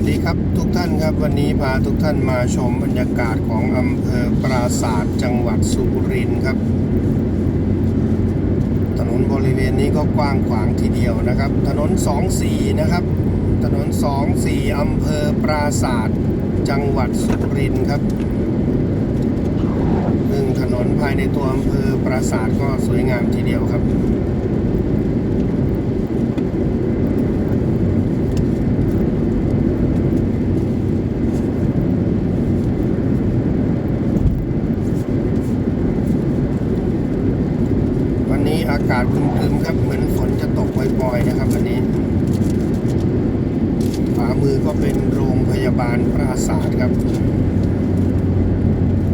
สดีครับทุกท่านครับวันนี้พาทุกท่านมาชมบรรยากาศของอำเภอปราศาสตร์จังหวัดสุรินทร์ครับ ถนนบริเวณนี้ก็กว้างขวางทีเดียวนะครับ ถนน24นะครับ ถนน24อำเภอปราศาสตร์จังหวัดสุรินทร์ครับซึ่งถนนภายในตัวอำเภอปราศาสตร์ก็สวยงามทีเดียวครับ อากาศครึมๆครับเหมือนฝนจะตกปล่อยๆนะครับวันนี้ขวามือก็เป็นโรงพยาบาลปราศาสตร์ครับ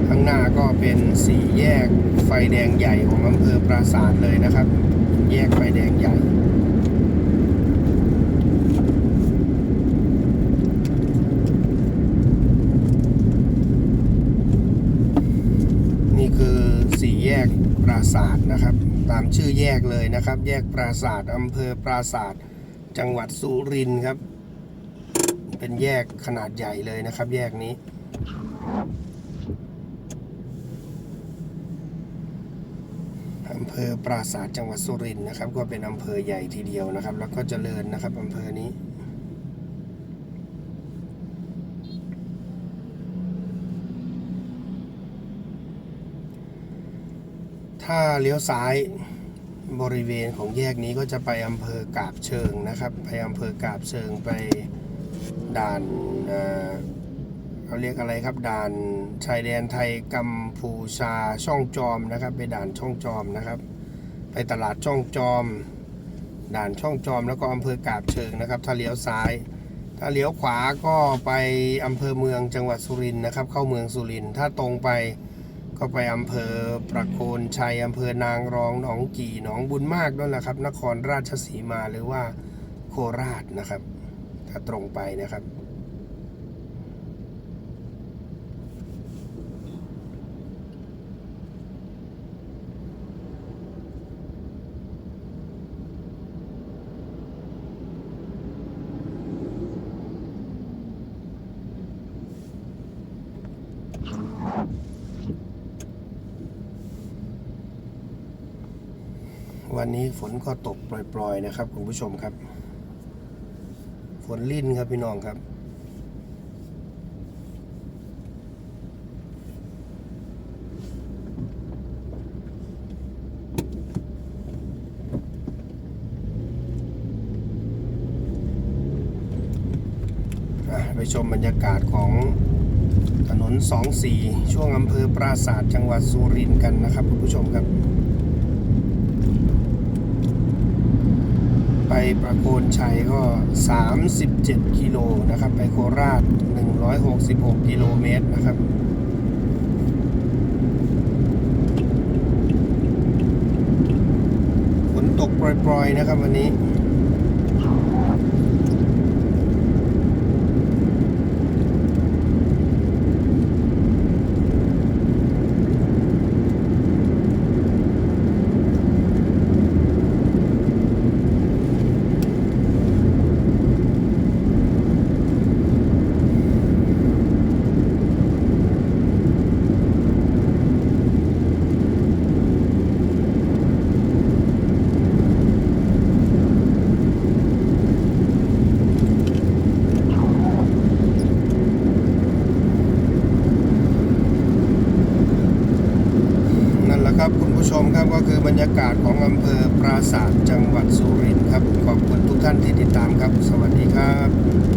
ข้างหน้าก็เป็นสี่แยกไฟแดงใหญ่ของอำเภอปราศาสตร์เลยนะครับ แยกไฟแดงใหญ่ นี่คือสี่ แยกปราศาสตร์นะครับ ตามชื่อแยกเลยนะครับ แยกปราศาสตร์อำเภอปราศาสตร์จังหวัดสุรินทร์ครับ เป็นแยกขนาดใหญ่เลยนะครับ แยกนี้ อำเภอปราศาสตร์จังหวัดสุรินทร์นะครับ ก็เป็นอำเภอใหญ่ทีเดียวนะครับ แล้วก็เจริญนะครับอำเภอนี้ ถ้าเลี้ยวซ้ายบริเวณของแยกนี้ก็จะไปอำเภอกาบเชิงนะครับ ไปอำเภอกาบเชิงไปด่านเขาเรียกอะไรครับด่านชายแดนไทยกัมพูชาช่องจอมนะครับ ไปด่านช่องจอมนะครับ ไปตลาดช่องจอม ด่านช่องจอมแล้วก็อำเภอกาบเชิงนะครับ ถ้าเลี้ยวซ้าย ถ้าเลี้ยวขวาก็ไปอำเภอเมืองจังหวัดสุรินทร์นะครับ เข้าเมืองสุรินทร์ถ้าตรงไป ก็ไปอำเภอประโคนชัยอำเภอนางรองหนองกี่หนองบุญมากนั่นแหละครับ นครราชสีมาหรือว่าโคราชนะครับ ถ้าตรงไปนะครับ วันนี้ฝนก็ตกปล่อย ๆ นะครับ คุณผู้ชมครับ ฝนลิ่นครับพี่น้องครับไปชมบรรยากาศของถนน 24 ช่วงอำเภอปราศาสตร์จังหวัดสุรินทร์กันนะครับ คุณผู้ชมครับ ปประโคนชัยก็ 37 กิโลนะครับ ไปโคราช 166 กิโลเมตรนะครับฝนตกปล่อยๆนะครับวันนี้ ผู้ชมครับก็คือบรรยากาศของอำเภอปราศาสตร์จังหวัดสุรินทร์ครับ ขอบคุณทุกท่านที่ติดตามครับ สวัสดีครับ